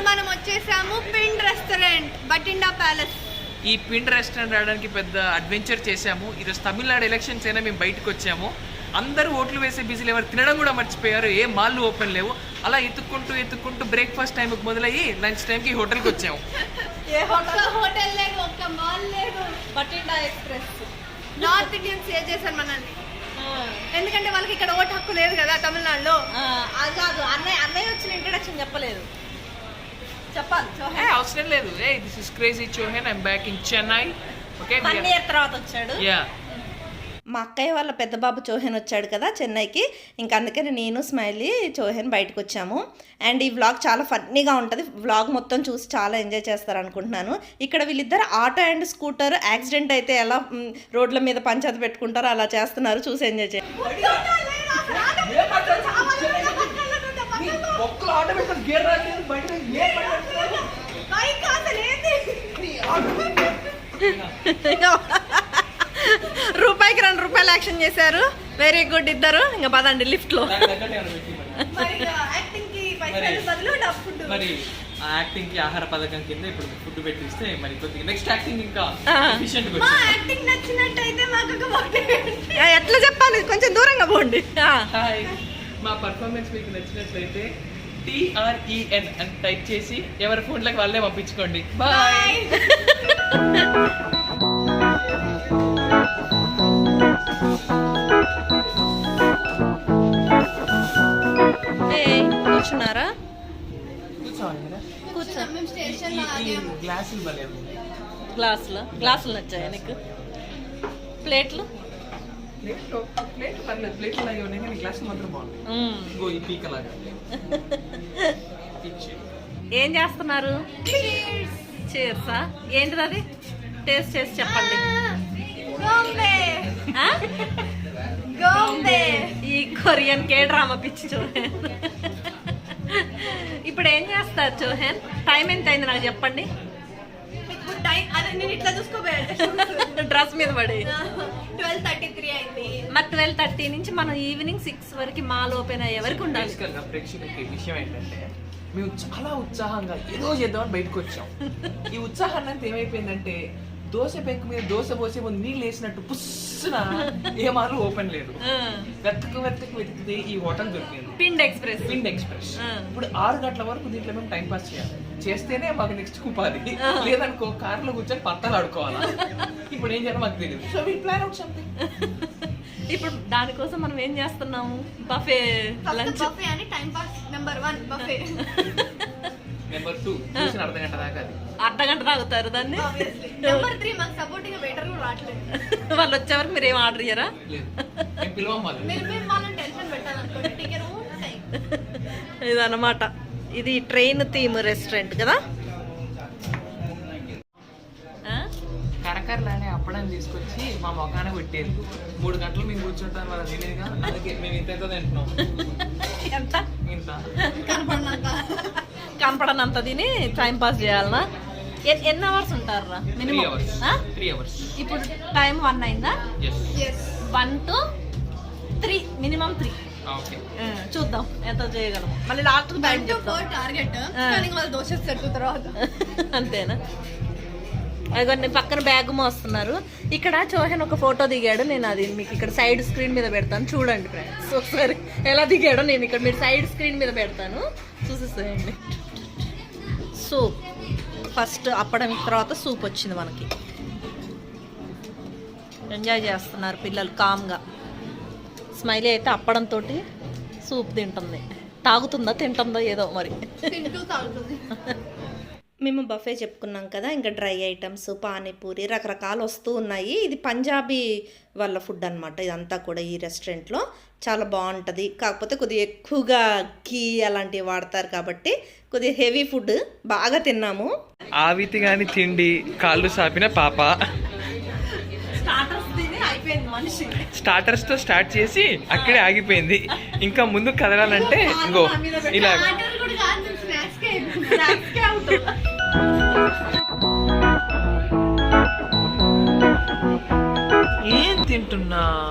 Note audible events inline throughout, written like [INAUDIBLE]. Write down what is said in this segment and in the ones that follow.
ఇప్పుడు మనం వచ్చేసాము పిండ్ రెస్టారెంట్ బటిండా ప్యాలెస్ ఈ పిండ్ రెస్టారెంట్ రావడానికి పెద్ద అడ్వెంచర్ చేశాము. ఈరోజు తమిళనాడు ఎలక్షన్స్ అయినా మేము బయటకు వచ్చాము. అందరూ ఓట్లు వేసే బిజీలు ఎవరు తినడం కూడా మర్చిపోయారు. ఏ మాల్లు ఓపెన్ లేవు. అలా ఎత్తుక్కుంటూ ఎత్తుక్కుంటూ బ్రేక్ఫాస్ట్ టైంకి మొదలయ్యి లంచ్ టైంకి హోటల్కి వచ్చాము. [LAUGHS] హోటల్ లేదు ఒక్క మాల్ లేదు. బటిండా ఎక్స్ప్రెస్ నార్త్ ఇండియన్స్ ఏ చేశారు మనల్ని? ఎందుకంటే వాళ్ళకి ఇక్కడ ఓటు హక్కు లేదు కదా తమిళనాడులో. అది కాదు. అన్నయ్య అన్నయ్య వచ్చిన ఇంట్రడక్షన్ చెప్పలేదు. చెప్పాలి అవసరం లేదు. ఏ this is crazy Chauhan I'm back in Chennai okay one year తర్వాత వచ్చాడు. యా మా అక్కయ్య వాళ్ళ పెద్ద బాబు చోహెన్ వచ్చాడు కదా చెన్నైకి. ఇంకా అందుకని నేను స్మైలీ చోహెన్ బయటకు వచ్చాము. అండ్ ఈ వ్లాగ్ చాలా ఫన్నీగా ఉంటుంది. వ్లాగ్ మొత్తం చూసి చాలా ఎంజాయ్ చేస్తారు అనుకుంటున్నాను ఇక్కడ వీళ్ళిద్దరు ఆటో అండ్ స్కూటర్ యాక్సిడెంట్ అయితే ఎలా రోడ్ల మీద పంచాయతీ పెట్టుకుంటారో అలా చేస్తున్నారు. చూసి ఎంజాయ్ చేయండి. ఒక్కరు ఆటో పెట్టుకొని గేర్ రాలేదు బయట గేర్ రూపాయికి రెండు రూపాయలు యాక్షన్ చేశారు. వెరీ గుడ్ ఇద్దరు. ఇంకా పదండి మరి ఆ యాక్టింగ్కి ఆహార పథకం కింద ఇప్పుడు ఫుడ్ పెట్టిస్తే మరి కొద్దిగా నెక్స్ట్ యాక్టింగ్ ఇంకా గా. యాక్టింగ్ నచ్చినట్టయితే మాకు ఒక. ఎట్లా చెప్పాలి? కొంచెం దూరంగా పోండి. మా పర్ఫార్మెన్స్ మీకు నచ్చినట్లయితే టిఆర్ఈఎన్ అని టైప్ చేసి ఎవరి ఫోన్లకు వాళ్ళే పంపించుకోండి. బాయ్ కూర్చున్నారా? కూర్చోవాలి కదా. కూర్చో. మేము స్టేషన్లో ఈ ఆగాము. గ్లాసులు భలే ఉన్నాయి. గ్లాసులు గ్లాసులు నచ్చాయా నీకు? ప్లేట్లు ప్లేట్ ప్లేట్ పర్లేదు ప్లేట్లు ఉన్నాయి కానీ గ్లాసులు మాత్రం మ్మ్. ఇంకో ఈ పీక లాగా. పిచ్చి. ఏం చేస్తున్నారు? చీర్సా ఏంటిది అది? టేస్ట్ చేసి చెప్పండి. ఈ కొరియన్ కే డ్రామా పిచ్చి చోహెన్ ఇప్పుడు ఏం చేస్తారు చోహెన్ టైం ఎంత అయింది నాకు చెప్పండి. అదే నేను ఇట్లా చూసుకోపోయాను డ్రెస్ మీద పడి. ట్వెల్వ్ థర్టీ త్రీ అయింది. మరి ట్వెల్వ్ థర్టీ నుంచి మనం ఈవినింగ్ సిక్స్ వరకు మాల్ ఓపెన్ అయ్యే వరకు ఉండాలి. ప్రేక్షకులకి విషయం ఏంటంటే మేము చాలా ఉత్సాహంగా ఏదో చేద్దామని బయటకు వచ్చాం. ఈ ఉత్సాహాన్ని అంతా ఏమైపోయిందంటే దోశ పెంకు మీద దోశ పోసే ముందు నీళ్ళు వేసినట్టు పుస్సున ఏ మాలు ఓపెన్ లేదు. వెతకు వెతకు వెతికితే ఈ హోటల్ దొరికింది. పిండ్ ఎక్స్ప్రెస్. Wind express. ఇప్పుడు ఆరు గంటల వరకు దీంట్లో మేము టైం పాస్ చేయాలి. చేస్తేనే మాకు నెక్స్ట్ ఉపాధి లేదనుకో కార్లో కూర్చొని పత్తాలు ఆడుకోవాలా? ఇప్పుడు ఏం చేయాలో మాకు తెలియదు so will plan out something ఇప్పుడు దానికోసం మనం ఏం చేస్తున్నాము? బఫే లంచ్ బఫే అని time pass number one buffet number two చూసిన అర్ధ గంట దాకా అది. అర్ధ గంట తాగుతారు దాన్ని? నెంబర్ త్రీ మాకు సపోర్టింగ్ వెయిటర్ కూడా రావట్లేదు. వాళ్ళు వచ్చే వరకు మీరు ఏం ఆర్డర్ చేయరా పిలవం వాళ్ళు మీరు మేము వాళ్ళని టెన్షన్ పెట్టాలనుకోండి. ఇదన్నమాట. ఇది ట్రైన్ థీమ్ రెస్టారెంట్ కదా? కరకరలానే అప్పడం తీసుకొచ్చి మా మొఖాన పెట్టేది మూడు గంటలు మేము కూర్చుంటాం వాళ్ళ తెలియదుగా అందుకే మేము ఇంత ఎంత తింటున్నాం. [LAUGHS] ఎంత? ఇంత. కనపడినాక కనపడనంత తిని టైం పాస్ చేయాలనా? ఎన్- ఎన్ని అవర్స్ ఉంటారా మినిమం అవర్స్ త్రీ అవర్స్ ఇప్పుడు టైం వన్ అయిందా? One two three minimum three చూద్దాం ఎంత చేయగలము. మళ్ళీ లాస్ట్ టు చెప్తాం. టార్గెట్ దోశ సెట్ తర్వాత. [LAUGHS] అంతేనా? అదిగోండి పక్కన బ్యాగ్ మోస్తున్నారు. ఇక్కడ చోహన్ ఒక ఫోటో దిగాడు నేను అది మీకు ఇక్కడ సైడ్ స్క్రీన్ మీద పెడతాను. చూడండి ఫ్రెండ్స్ ఒకసారి ఎలా దిగాడో నేను ఇక్కడ మీరు సైడ్ స్క్రీన్ మీద పెడతాను. చూసేసేయండి. సూప్ ఫస్ట్ అప్పడం తర్వాత సూప్ వచ్చింది మనకి. ఎంజాయ్ చేస్తున్నారు పిల్లలు కామ్గా స్మైలీ అయితే అప్పడంతో సూప్ తింటుంది. తాగుతుందా తింటుందో ఏదో మరి. మేము బఫే చెప్పుకున్నాం కదా ఇంకా డ్రై ఐటమ్స్ పానీపూరి రకరకాలు వస్తూ ఉన్నాయి. ఇది పంజాబీ వాళ్ళ ఫుడ్ అనమాట ఇదంతా కూడా ఈ రెస్టారెంట్లో చాలా బాగుంటుంది. కాకపోతే కొద్దిగా ఎక్కువగా ఘీ అలాంటివి వాడతారు కాబట్టి కొద్దిగా హెవీ ఫుడ్ బాగా తిన్నాము. ఆవితి గాని తిండి కాళ్ళు సాపిన పాప. మనిషి. స్టార్టర్స్తో స్టార్ట్ చేసి అక్కడే ఆగిపోయింది. ఇంకా ముందు కదలాలంటే ఇంకో ఇలా ఏం తింటున్నా?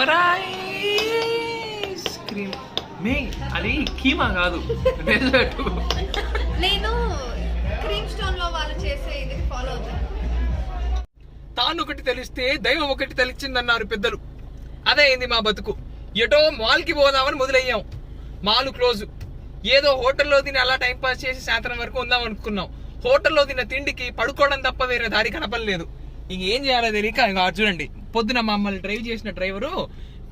Ice cream. మే అది కీమా కాదు. [LAUGHS] డెజర్ట్ తాను ఒకటి తెలిస్తే దైవం ఒకటి తెలిసిందన్నారు పెద్దలు. అదే అయింది మా బతుకు. ఎటో మాల్కి పోదామని మొదలయ్యాం. Mall close. ఏదో హోటల్లో తిని అలా టైం పాస్ చేసి సాయంత్రం వరకు ఉందాం అనుకున్నాం. హోటల్లో తిన్న తిండికి పడుకోవడం తప్ప వేరే దారి కనపడలేదు. ఇంక ఏం చేయాలో తెలియక ఇంకా చూడండి. పొద్దున మమ్మల్ని డ్రైవ్ చేసిన డ్రైవరు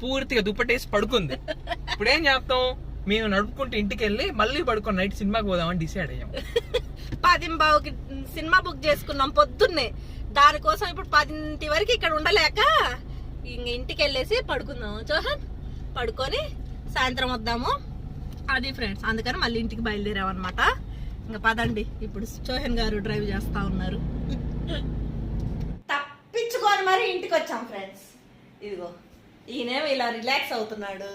పూర్తిగా దుప్పటేసి పడుకుంది. ఇప్పుడు ఏం చేస్తాం? మేము నడుపుకుంటూ ఇంటికి వెళ్ళి మళ్ళీ పడుకొని నైట్ సినిమాకి పోదామని డిసైడ్ అయ్యాం. పదింబావుకి సినిమా బుక్ చేసుకున్నాం పొద్దున్నే. దానికోసం ఇప్పుడు పదింటి వరకు ఇక్కడ ఉండలేక ఇంక ఇంటికి వెళ్ళేసి పడుకుందాము చోహన్ పడుకొని సాయంత్రం వద్దాము. అది ఫ్రెండ్స్ అందుకని మళ్ళీ ఇంటికి బయలుదేరామన్నమాట. ఇంకా పదండి ఇప్పుడు చోహన్ గారు డ్రైవ్ చేస్తా ఉన్నారు. తప్పించుకొని మరి ఇంటికి వచ్చాం ఫ్రెండ్స్. ఇదిగో ఈయనేమో ఇలా రిలాక్స్ అవుతున్నాడు.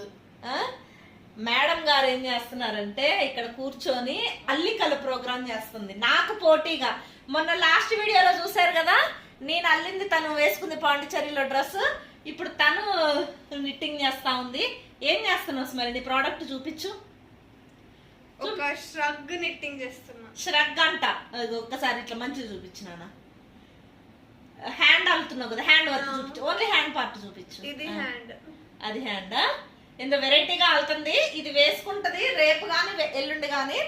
మేడం గారు ఏం చేస్తున్నారంటే ఇక్కడ కూర్చొని అల్లికల ప్రోగ్రామ్ చేస్తుంది. నాకు పోటీగా. మొన్న లాస్ట్ వీడియోలో చూశారు కదా? నేను అల్లింది తను వేసుకుంది పాండిచేరిలో డ్రెస్. ఇప్పుడు తను నిట్టింగ్ చేస్తా ఉంది. ఏం చేస్తున్నావు స్మెల్? నీ ప్రోడక్ట్ చూపించు. ఒక ష్రగ్ నిట్టింగ్ చేస్తున్నా. ష్రగ్ అంట. అది ఒక్కసారి ఇట్లా మంచిగా చూపించినానా హ్యాండ్ అల్లుతున్నావు కదా హ్యాండ్ వర్క్ చూపించు. ఓన్లీ హ్యాండ్ పార్ట్ చూపించు. ఇది. హ్యాండ్ అది హ్యాండ్ ఇంత వెరైటీగా వెళ్తుంది ఇది వేసుకుంటది రేపు గాని ఎల్లుండి గాని.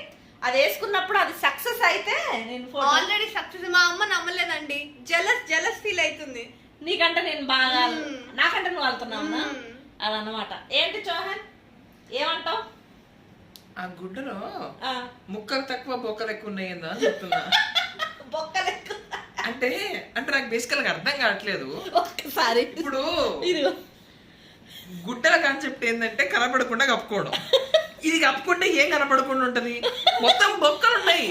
అది వేసుకున్నప్పుడు అది సక్సెస్ అయితే నేను ఆల్రెడీ సక్సెస్ మా అమ్మ నమ్మలేదండి. జలస్ జలస్ ఫీల్ అవుతుంది. నీకంటే నేను బాగా మ్మ్. నాకంటే నువ్వు వెళ్తున్నావు మ్మ్. అదన్నమాట. ఏంటి చౌహాన్? ఏమంటావు? ఆ గుడ్డలో ముక్కలు తక్కువ బొక్కలు ఎక్కువ ఉన్నాయిందా అని చెప్తున్నా. [LAUGHS] బొక్కలెక్కు అంటే అంటే నాకు బేసికల్గా అర్థం కావట్లేదు. ఒక్కసారి. ఇప్పుడు గుడ్డల కాన్సెప్ట్ ఏంటంటే కనపడకుండా కప్పుకోవడం. ఇది కప్పుకుంటే ఏం కనపడకుండా ఉంటది? మొత్తం బొక్కలు ఉన్నాయి.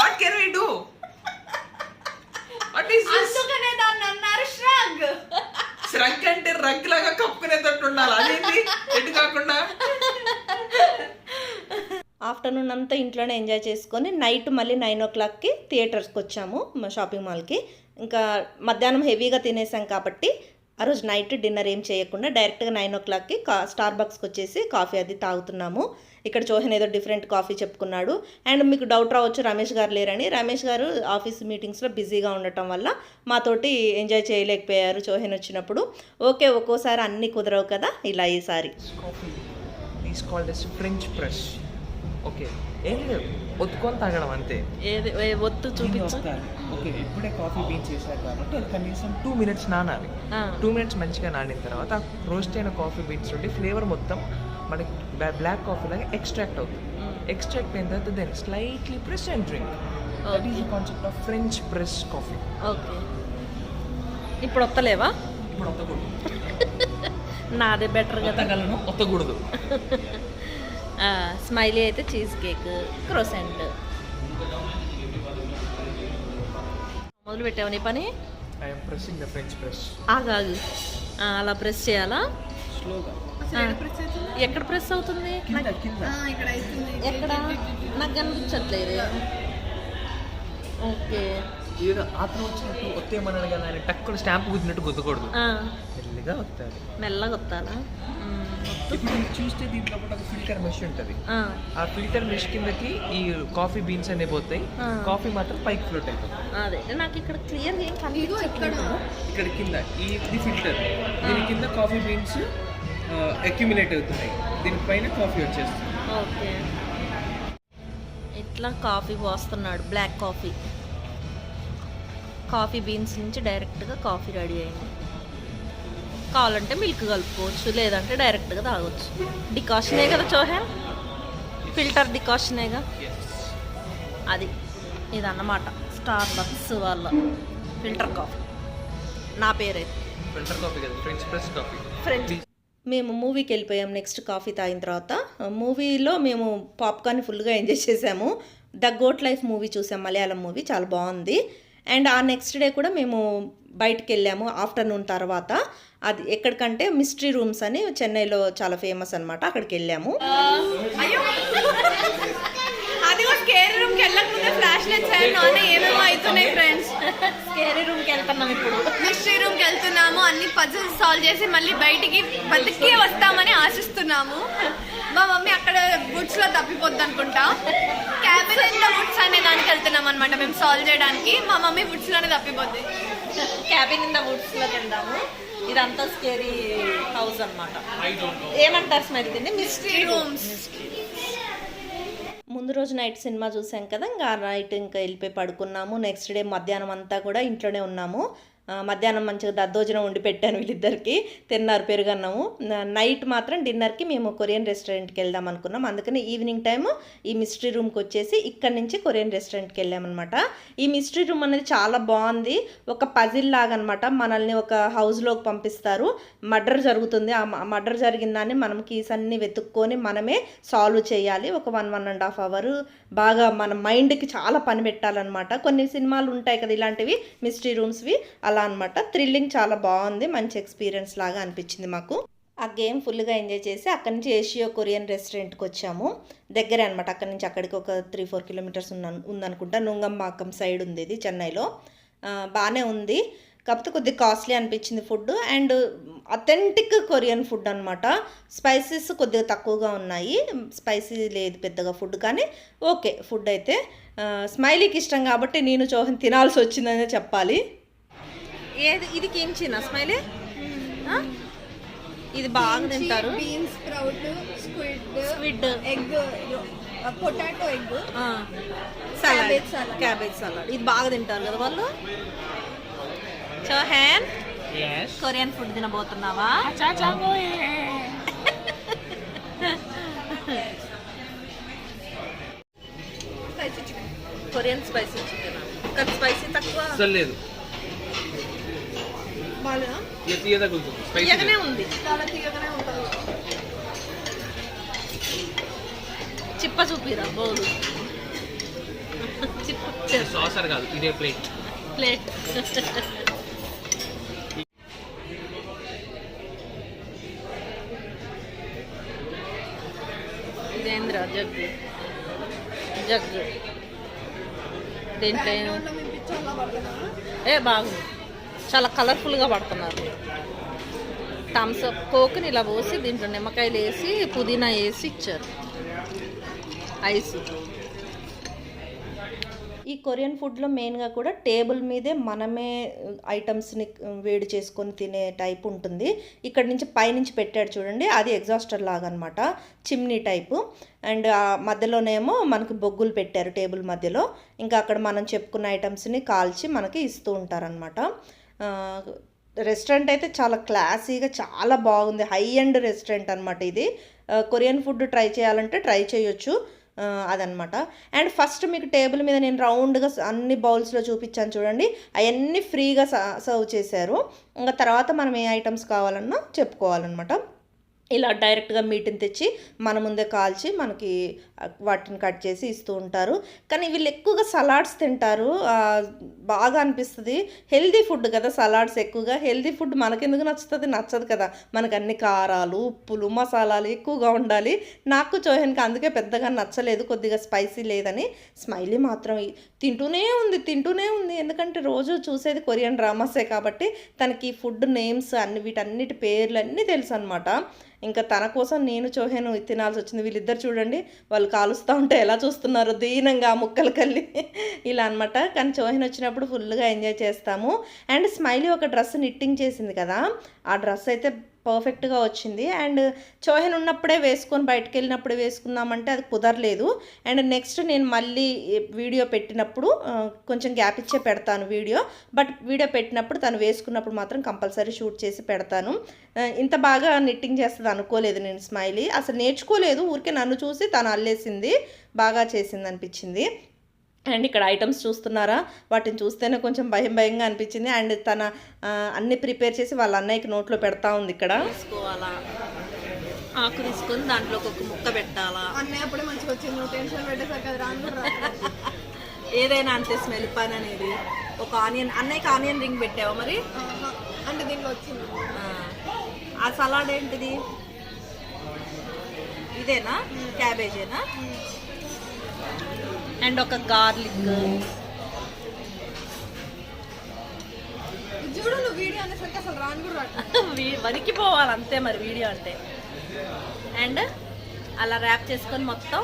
What can we do what is అందుకనే దాన్ని అన్నారు ష్రగ్ అంటే రగ్ లాగా కప్పుకునేటట్టు ఉండాలి? అదేంటి? ఎటు కాకుండా? ఆఫ్టర్నూన్ అంతా ఇంట్లోనే ఎంజాయ్ చేసుకొని నైట్ మళ్ళీ నైన్ ఓ క్లాక్కి థియేటర్స్కి వచ్చాము మా షాపింగ్ మాల్కి. ఇంకా మధ్యాహ్నం హెవీగా తినేసాం కాబట్టి ఆ రోజు నైట్ డిన్నర్ ఏం చేయకుండా డైరెక్ట్గా నైన్ ఓ క్లాక్కి కా స్టార్ బాక్స్కి వచ్చేసి కాఫీ అది తాగుతున్నాము. ఇక్కడ చోహన్ ఏదో డిఫరెంట్ కాఫీ చెప్పుకున్నాడు. అండ్ మీకు డౌట్ రావచ్చు రమేష్ గారు లేరని. రమేష్ గారు ఆఫీస్ మీటింగ్స్లో బిజీగా ఉండటం వల్ల మాతోటి ఎంజాయ్ చేయలేకపోయారు చోహన్ వచ్చినప్పుడు. ఓకే ఒక్కోసారి అన్నీ కుదరవు కదా ఇలా ఈసారి. కాఫీ ఫ్రెంచ్ ప్రెస్ ఓకే ఏం లేదు ఒత్తుకొని తాగడం అంతే. ఏది? ఒత్తు ఓకే ఇప్పుడే కాఫీ బీన్ చేశారు కాబట్టి అది కనీసం టూ మినిట్స్ నానాలి. టూ మినిట్స్ మంచిగా నానిన తర్వాత రోస్ట్ అయిన కాఫీ బీన్స్ నుండి ఫ్లేవర్ మొత్తం మనకి బ్లాక్ కాఫీ లాగా ఎక్స్ట్రాక్ట్ అవుతుంది. ఎక్స్ట్రాక్ట్ అయిన తర్వాత then slightly press and drink that is concept of French press coffee okay ఇప్పుడు వస్తలేవా ఇప్పుడు ఒత్తకూడదు. [LAUGHS] నాదే బెటర్ కదా. ఒత్తకూడదు. [LAUGHS] స్మైలీ అయితే చీజ్ కేక్ క్రోసెంట్ మొదలు పెట్టావు నీ పని? ప్రెస్సింగ్ ద ఫ్రెంచ్ ప్రెస్ ఆగాగు అలా ప్రెస్ చేయాలా? స్లోగా. ఎక్కడ ప్రెస్ అవుతుంది? ఎక్కడ నాకు కనిపించట్లేదు. ఓకే. ఏదో ఆత్రం వచ్చినట్టు టక్కున స్టాంప్ గుద్దినట్టు గుద్దకూడదు. ఆ, మెల్లిగా. ఇప్పుడు మీరు చూస్తే దీంట్లో ఫిల్టర్ మెష్ ఉంటుంది. ఆ, ఆ ఫిల్టర్ మెష్ కిందకి ఈ కాఫీ బీన్స్ అనేవి పోతాయి. కాఫీ మాత్రం పైకి ఫ్లోట్ అయిపోతుంది. అదే. నాకు ఇక్కడ ఇదిగో ఇక్కడ. కింద ఈ ఇది ఫిల్టర్. దీని కింద కాఫీ బీన్స్ అక్యుమిలేట్ అవుతున్నాయి. దీనిపైన కాఫీ వచ్చేస్తుంది. ఓకే. ఇట్లా కాఫీ పోస్తున్నాడు? బ్లాక్ కాఫీ కాఫీ బీన్స్ నుంచి డైరెక్ట్గా కాఫీ రెడీ అయింది. కావాలంటే మిల్క్ కలుపుకోవచ్చు లేదంటే డైరెక్ట్గా తాగొచ్చు. డికాషనే కదా చోహన్ ఫిల్టర్ డికాషనేగా అది ఇదన్నమాట. స్టార్ బక్స్ వాళ్ళ ఫిల్టర్ కాఫీ నా పేరైతే ఫిల్టర్ కాఫీ కదా ఫ్రెంచ్ ప్రెస్ కాఫీ ఫ్రెంచ్ మేము మూవీకి వెళ్ళిపోయాం నెక్స్ట్ కాఫీ తాగిన తర్వాత. మూవీలో మేము పాప్కార్న్ ఫుల్గా ఎంజాయ్ చేసాము. ద గోట్ లైఫ్ మూవీ చూసాం మలయాళం మూవీ చాలా బాగుంది. అండ్ ఆ నెక్స్ట్ డే కూడా మేము బయటికి వెళ్ళాము ఆఫ్టర్నూన్ తర్వాత. అది ఎక్కడికంటే మిస్టరీ రూమ్స్ అని చెన్నైలో చాలా ఫేమస్ అనమాట అక్కడికి వెళ్ళాము అది ఫ్లాష్ లైట్స్ ఏమేమో అవుతున్నాయి. స్కేరీ రూమ్కి వెళ్తున్నాం ఇప్పుడు. మిస్టరీ రూమ్కి వెళ్తున్నాము. అన్ని పజిల్స్ సాల్వ్ చేసి మళ్ళీ బయటికి బతికి వస్తామని ఆశిస్తున్నాము. మా మమ్మీ అక్కడ బుట్స్లో తప్పిపోద్ది అనుకుంటా. క్యాబినెట్లో బుట్స్ అనే దానికి వెళ్తున్నాం అనమాట మేము సాల్వ్ చేయడానికి. మా మమ్మీ బుట్స్లోనే తప్పిపోద్ది. క్యాబిన్ ఇన్ ద వుడ్స్లోకి వెళ్దాము. ఇదంతా స్కేరీ హౌస్ అన్నమాట. ఐ డోంట్ నో ఏమంటారు స్మెల్ దీన్ని మిస్టరీ రూమ్స్ ముందు రోజు నైట్ సినిమా చూసాం కదా ఇంకా నైట్ ఇంకా వెళ్ళిపోయి పడుకున్నాము. నెక్స్ట్ డే మధ్యాహ్నం అంతా కూడా ఇంట్లోనే ఉన్నాము. మధ్యాహ్నం మంచిగా దద్దోజనం వండి పెట్టాను వీళ్ళిద్దరికి. తిన్నారు పెరుగన్నాము. నైట్ మాత్రం డిన్నర్కి మేము కొరియన్ రెస్టారెంట్కి వెళ్దాం అనుకున్నాం. అందుకని ఈవినింగ్ టైం ఈ మిస్టరీ రూమ్కి వచ్చేసి ఇక్కడ నుంచి కొరియన్ రెస్టారెంట్కి వెళ్ళామన్నమాట. ఈ మిస్టరీ రూమ్ అనేది చాలా బాగుంది. ఒక పజిల్ లాగా అనమాట మనల్ని ఒక హౌస్లోకి పంపిస్తారు. మర్డర్ జరుగుతుంది. ఆ మర్డర్ జరిగిన దాన్ని మనం కీస్ అన్ని వెతుక్కొని మనమే సాల్వ్ చేయాలి. ఒక one one and half hour బాగా మన మైండ్కి చాలా పని పెట్టాలన్నమాట. కొన్ని సినిమాలు ఉంటాయి కదా ఇలాంటివి మిస్టరీ రూమ్స్వి. అలా అనమాట థ్రిల్లింగ్ చాలా బాగుంది. మంచి ఎక్స్పీరియన్స్ లాగా అనిపించింది మాకు. ఆ గేమ్ ఫుల్గా ఎంజాయ్ చేసి అక్కడి నుంచి ఏషియో కొరియన్ రెస్టారెంట్కి వచ్చాము. దగ్గరే అనమాట అక్కడి నుంచి అక్కడికి ఒక త్రీ ఫోర్ కిలోమీటర్స్ ఉన్న ఉందనుకుంటా. నుంగంబాకం సైడ్ ఉంది ఇది చెన్నైలో. బాగానే ఉంది. కాకపోతే కొద్దిగా కాస్ట్లీ అనిపించింది food and authentic Korean food అనమాట స్పైసెస్ కొద్దిగా తక్కువగా ఉన్నాయి. స్పైసీ లేదు పెద్దగా ఫుడ్ కానీ ఓకే ఫుడ్ అయితే. స్మైలీకి ఇష్టం కాబట్టి నేను చోహన్ తినాల్సి వచ్చిందనే చెప్పాలి. ఏది? ఇది కించిన స్మైలీ? ఇది బాగా తింటారు. Beans sprout squid squid. Egg potato egg. Salad. Cabbage salad. ఇది బాగా తింటారు కదా వాళ్ళు? చోహన్ yes. కొరియన్ ఫుడ్ తినబోతున్నావా? కొరియన్ స్పైసీ చికెన్ కానీ స్పైసీ తక్కువ. లేదు. బాగా ఇక తీయ తగులుతుంది స్పైసీ తీయగానే ఉంది. చాలా తీయగానే ఉంటుంది. చిప్ప చూపిరా బౌలు చిప్ప సాసర్ కాదు ఇదే ప్లేట్ ప్లేట్. ఇదేంద్ర జగ్గు జగ్గు దీంట్లో ఏ బాగుంది. చాలా కలర్ఫుల్గా పడుతున్నారు. థమ్స్ అప్ కోక్ని ఇలా పోసి దీంట్లో నిమ్మకాయలు వేసి పుదీనా వేసి ఇచ్చారు. ఐస్ ఈ కొరియన్ ఫుడ్లో మెయిన్గా కూడా టేబుల్ మీదే మనమే ఐటమ్స్ని వేడి చేసుకొని తినే టైప్ ఉంటుంది. ఇక్కడ నుంచి పైనుంచి పెట్టాడు చూడండి అది ఎగ్జాస్టర్ లాగా అనమాట చిమ్నీ టైపు. అండ్ మధ్యలోనేమో మనకి బొగ్గులు పెట్టారు టేబుల్ మధ్యలో. ఇంకా అక్కడ మనం చెప్పుకున్న ఐటమ్స్ని కాల్చి మనకి ఇస్తూ ఉంటారనమాట. రెస్టారెంట్ అయితే చాలా క్లాసీగా చాలా బాగుంది. హై అండ్ రెస్టారెంట్ అనమాట ఇది కొరియన్ ఫుడ్ ట్రై చేయాలంటే ట్రై చేయొచ్చు. అదనమాట అండ్ ఫస్ట్ మీకు టేబుల్ మీద నేను రౌండ్గా అన్ని బౌల్స్లో చూపించాను చూడండి. అవన్నీ ఫ్రీగా సర్వ్ చేశారు. ఇంకా తర్వాత మనం ఏ ఐటమ్స్ కావాలన్నా చెప్పుకోవాలన్నమాట. ఇలా డైరెక్ట్గా మీటింగ్ తెచ్చి మన ముందే కాల్చి మనకి వాటిని కట్ చేసి ఇస్తూ ఉంటారు. కానీ వీళ్ళు ఎక్కువగా సలాడ్స్ తింటారు. బాగా అనిపిస్తుంది. హెల్దీ ఫుడ్ కదా సలాడ్స్ ఎక్కువగా. హెల్దీ ఫుడ్ మనకెందుకు నచ్చుతుంది? నచ్చదు కదా. మనకు అన్ని కారాలు ఉప్పులు మసాలాలు ఎక్కువగా ఉండాలి. నాకు చోహన్కి అందుకే పెద్దగా నచ్చలేదు. కొద్దిగా స్పైసీ లేదని. స్మైలీ మాత్రం తింటూనే ఉంది తింటూనే ఉంది. ఎందుకంటే రోజు చూసేది కొరియన్ డ్రామాసే కాబట్టి తనకి ఫుడ్ నేమ్స్ అన్ని వీటన్నిటి పేర్లు అన్నీ తెలుసు అనమాట ఇంకా తన కోసం నేను చోహేను తినాల్సి వచ్చింది. వీళ్ళిద్దరు చూడండి వాళ్ళు కాలుస్తూ ఉంటే ఎలా చూస్తున్నారు? దీనంగా ఆ ముక్కలు కల్లి. ఇలా అనమాట కానీ చోహన్ వచ్చినప్పుడు ఫుల్గా ఎంజాయ్ చేస్తాము. అండ్ స్మైలీ ఒక డ్రెస్ నిట్టింగ్ చేసింది కదా ఆ డ్రెస్ అయితే పర్ఫెక్ట్గా వచ్చింది. అండ్ చోహెన్ ఉన్నప్పుడే వేసుకొని బయటకు వెళ్ళినప్పుడు వేసుకుందామంటే అది కుదరలేదు. అండ్ నెక్స్ట్ నేను మళ్ళీ వీడియో పెట్టినప్పుడు కొంచెం గ్యాప్ ఇచ్చే పెడతాను వీడియో. బట్ వీడియో పెట్టినప్పుడు తను వేసుకున్నప్పుడు మాత్రం కంపల్సరీ షూట్ చేసి పెడతాను. ఇంత బాగా నిట్టింగ్ చేస్తుంది అనుకోలేదు నేను స్మైలీ. అసలు నేర్చుకోలేదు. ఊరికే నన్ను చూసి తను అల్లేసింది బాగా చేసింది అనిపించింది అండ్ ఇక్కడ ఐటమ్స్ చూస్తున్నారా? వాటిని చూస్తేనే కొంచెం భయం భయంగా అనిపించింది. అండ్ తన అన్ని ప్రిపేర్ చేసి వాళ్ళ అన్నయ్యకి నోట్లో పెడతా ఉంది ఇక్కడ. తీసుకోవాలా? ఆకు తీసుకొని దాంట్లో ఒక ముక్క పెట్టాలా? అన్నయ్య అప్పుడే మంచిగా వచ్చింది. టెన్షన్ పెట్టేసరికి. ఏదైనా అంతే స్మెల్ పని అనేది. ఒక ఆనియన్ అన్నయ్యకి ఆనియన్ రింగ్ పెట్టావా మరి. అంటే దీంట్లో వచ్చింది. ఆ, ఆ సలాడ్ ఏంటిది? ఇదేనా? క్యాబేజేనా? అండ్ ఒక గార్లిక్. రావట్లేదు. వణికిపోవాలి అంతే మరి వీడియో అంటే. అండ్ అలా ర్యాప్ చేసుకొని మొత్తం.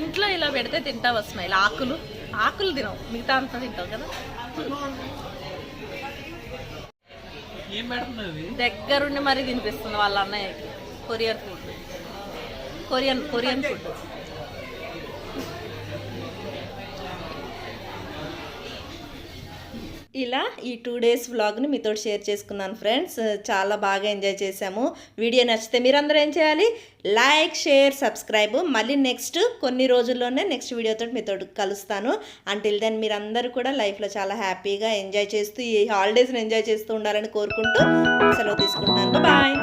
ఇంట్లో ఇలా పెడితే తింటావు స్మైల్. ఆకులు. ఆకులు తినవు. మిగతా అంతా తింటావు కదా. ఏం పెడుతున్నది దగ్గరుండి మరీ తినిపిస్తుంది వాళ్ళ అన్నయ్యకి. Courier food. Korean Korean food. ఇలా ఈ టూ డేస్ వ్లాగ్ని మీతో షేర్ చేసుకున్నాను ఫ్రెండ్స్. చాలా బాగా ఎంజాయ్ చేశాము. వీడియో నచ్చితే మీరందరూ ఏం చేయాలి? Like share subscribe. మళ్ళీ నెక్స్ట్ కొన్ని రోజుల్లోనే నెక్స్ట్ వీడియోతో మీతో కలుస్తాను. అంటిల్ దెన్ మీరందరూ కూడా లైఫ్లో చాలా హ్యాపీగా ఎంజాయ్ చేస్తూ ఈ హాలిడేస్ని ఎంజాయ్ చేస్తూ ఉండాలని కోరుకుంటూ సెలవు తీసుకుంటున్నాను. బాయ్.